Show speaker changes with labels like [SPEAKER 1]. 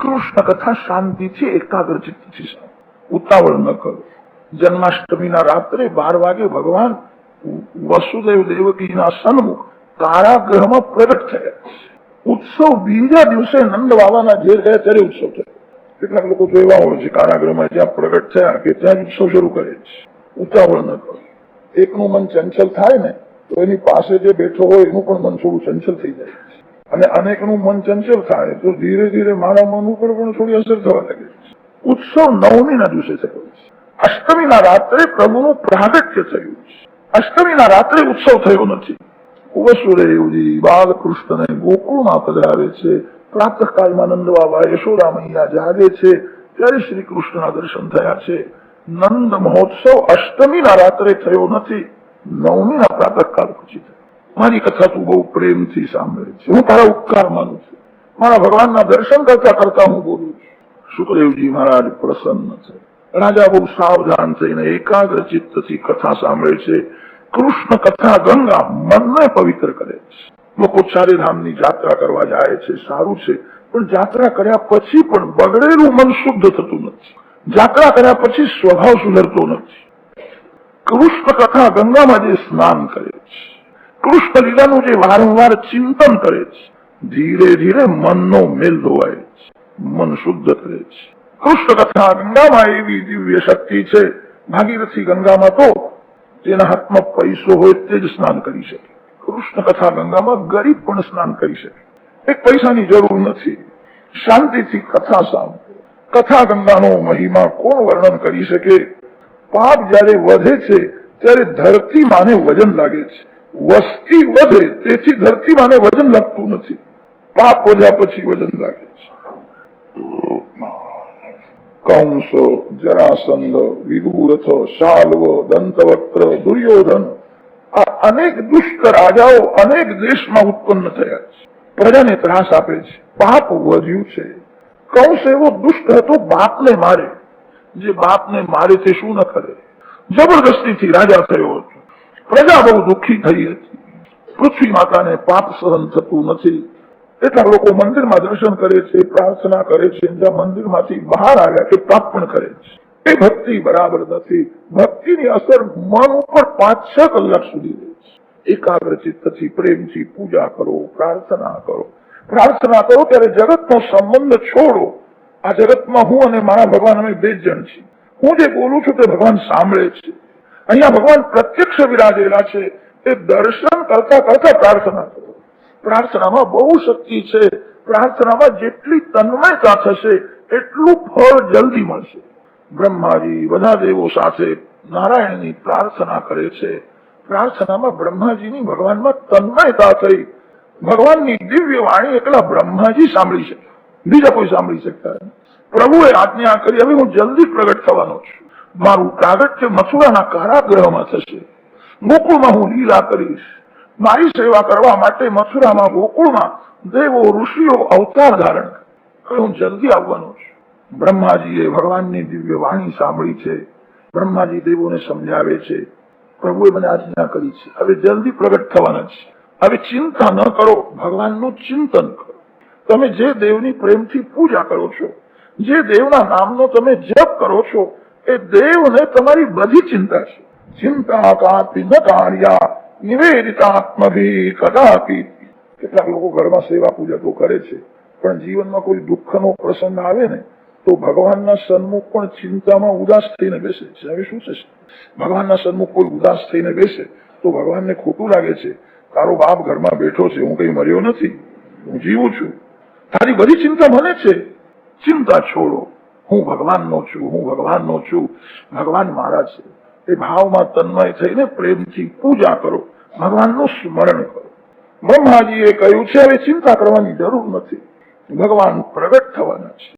[SPEAKER 1] કૃષ્ણ કથા શાંતિથી એકાગ્ર ચિત્તથી ઉતાવળ ન કરો. જન્માષ્ટમીના રાત્રે બાર વાગે ભગવાન વસુદેવ દેવકીના સન્મુખ કારાગૃહમાં પ્રગટ થયા. ઉત્સવ બીજા દિવસે નંદ બાબાના ઘેર ગયા ત્યારે ઉત્સવ થયો. કેટલાક લોકો તો એવા હોય છે કારાગૃહમાં જ્યાં પ્રગટ થયા કે ત્યાં ઉત્સવ શરૂ કરે છે. ઉતાવળ ન કરો. એકનું મન ચંચલ થાય ને તો એની પાસે જે બેઠો હોય એનું પણ મન થોડું ચંચલ થઈ જાય છે. અને અનેકનું મન ચંચલ થાય, તો ધીરે ધીરે મારા મન ઉપર પણ થોડી અસર થવા લાગે છે. ઉત્સવ નવમીના દિવસે થયો છે. અષ્ટમીના રાત્રે પ્રભુનું પ્રાગટ્ય થયું છે. અષ્ટમીના રાત્રે ઉત્સવ થયો નથી. વસુદેવજી બાલકૃષ્ણને ગોકુળમાં પધરાવે છે. પ્રાતઃકાળમાં નંદ બાબા યશોદા મૈયા જાગે છે. ત્યારે શ્રી કૃષ્ણના દર્શન થયા છે. નંદ મહોત્સવ અષ્ટમીના રાત્રે થયો નથી. નવમીના પ્રાતઃકાળ પછી થયો. મારી કથા તું બહુ પ્રેમથી સાંભળે છે. હું તારા ઉપકાર માનું છું. મારા ભગવાનના દર્શન કરતા કરતા હું બોલું છું. સુખદેવજી મહારાજ પ્રસન્ન છે. રાજા બહુ સાવધાન થઈને એકાગ્ર ચિત્તથી કથા સાંભળે છે. કૃષ્ણ કથા ગંગા મનને પવિત્ર કરે છે. લોકો ચારેધામની જાત્રા કરવા જાય છે. સારું છે. પણ જાત્રા કર્યા પછી પણ બગડેલું મન શુદ્ધ થતું નથી. જાત્રા કર્યા પછી સ્વભાવ સુધરતો નથી. કૃષ્ણ કથા ગંગામાં જે સ્નાન કરે છે. કૃષ્ણ લીલાનું જે વારંવાર ચિંતન કરે છે, ધીરે ધીરે મનનો મેલ ધોવાય છે, મન શુદ્ધ કરે છે. કૃષ્ણ કથા ગંગામાં એવી દિવ્ય શક્તિ છે, ભાગીરથી ગંગામાં તો તેના હાથમાં પૈસો હોય તે જ સ્નાન કરી શકે. કૃષ્ણ કથા ગંગામાં ગરીબ પણ સ્નાન કરી શકે. એક પૈસાની જરૂર નથી. શાંતિથી કથા સાંભળો. કથા ગંગાનો મહિમા કોણ વર્ણન કરી શકે? પાપ જયારે વધે છે, ત્યારે ધરતી માને વજન લાગે છે. વસ્તી વધે, તેથી ધરતી માને વજન લાગતું નથી. પાપ વધ્યા પછી વજન લાગે છે. કંસ, જરાસંધ વિદુરથ શાલવ દંતવક્ર દુર્યોધન, આ અનેક દુષ્ટ રાજાઓ અનેક દેશમાં ઉત્પન્ન થયા છે. પ્રજાને ત્રાસ આપે છે. પાપ વધ્યું છે. કંસ એવો દુષ્ટ હતો, બાપને મારે. જે બાપને મારે તે શું ન કરે? જબરદસ્તીથી રાજા થયો હતો. પ્રજા બહુ દુઃખી થઈ હતી. પૃથ્વી માતાને પાપ સહન થતું નથી. એટલા લોકો મંદિરમાં દર્શન કરે છે, પ્રાર્થના કરે છે મંદિરમાંથી બહાર આવ્યા કે પાપ પણ કરે છે. એ ભક્તિ બરાબર નથી. ભક્તિની અસર મન ઉપર પાંચ છ કલાક સુધી રહે છે. એકાગ્રચિત્તથી પ્રેમથી પૂજા કરો, પ્રાર્થના કરો. પ્રાર્થના કરો ત્યારે જગતનો સંબંધ છોડો. આ જગતમાં હું અને મારા ભગવાન અમે બે જણ છીએ. હું જે બોલું છું તે ભગવાન સાંભળે છે. અહીંયા ભગવાન પ્રત્યક્ષ વિરાજેલા છે. એ દર્શન કરતા કરતા પ્રાર્થના કરો. પ્રાર્થનામાં બહુ શક્તિ છે. પ્રાર્થનામાં જેટલી તન્મયતા થશે, એટલું ફળ જલ્દી મળશે. બ્રહ્માજી બધા દેવો સાથે નારાયણની પ્રાર્થના કરે છે. પ્રાર્થનામાં બ્રહ્માજીની ભગવાનમાં તન્મયતા થઈ. ભગવાનની દિવ્ય વાણી એકલા બ્રહ્માજી સાંભળી શકે. બીજા કોઈ સાંભળી શકતા પ્રભુએ આજ્ઞા કરી, હવે હું જલ્દી પ્રગટ થવાનો છું. મારું પ્રાગટ્ય મથુરાના કારાગૃહમાં થશે. ગોકુળમાં હું લીલા કરીશ. મારી સેવા કરવા માટે મથુરામાં ગોકુળમાં દેવો, ઋષિઓ, અવતાર ધારણ હું જલ્દી આવવાનો છું. બ્રહ્માજીએ ભગવાનની દિવ્ય વાણી સાંભળી છે. બ્રહ્માજી દેવોને સમજાવે છે. પ્રભુએ મને આજ્ઞા કરી છે. હવે જલ્દી પ્રગટ થવાના છે. હવે ચિંતા ન કરો. ભગવાનનું ચિંતન કરો. તમે જે દેવની પ્રેમથી પૂજા કરો છો, જે દેવના નામનો તમે જપ કરો છો એ દેવને તમારી બધી ચિંતા છે. ચિંતા કાપી ન કાર્યા નિવેદિતાત્મભી કદાપી. કેટલાક લોકો ઘરમાં સેવા પૂજા તો કરે છે, પણ જીવનમાં કોઈ દુઃખનો પ્રસંગ આવે ને, તો ભગવાનના સન્મુખ પણ ચિંતામાં ઉદાસ થઈને બેસે છે. હવે શું છે ભગવાનના સન્મુખ કોઈ ઉદાસ થઈને બેસે, તો ભગવાનને ખોટું લાગે છે. તારો બાપ ઘરમાં બેઠો છે, હું કઈ મર્યો નથી. હું જીવું છું. તારી બધી ચિંતા મને છે. ચિંતા છોડો. હું ભગવાનનો છું, હું ભગવાનનો છું. ભગવાન મારા છે. એ ભાવમાં તન્મય થઈને પ્રેમથી પૂજા કરો. ભગવાનનું સ્મરણ કરો. બ્રહ્માજીએ કહ્યું છે, હવે ચિંતા કરવાની જરૂર નથી. ભગવાન પ્રગટ થવાના છે.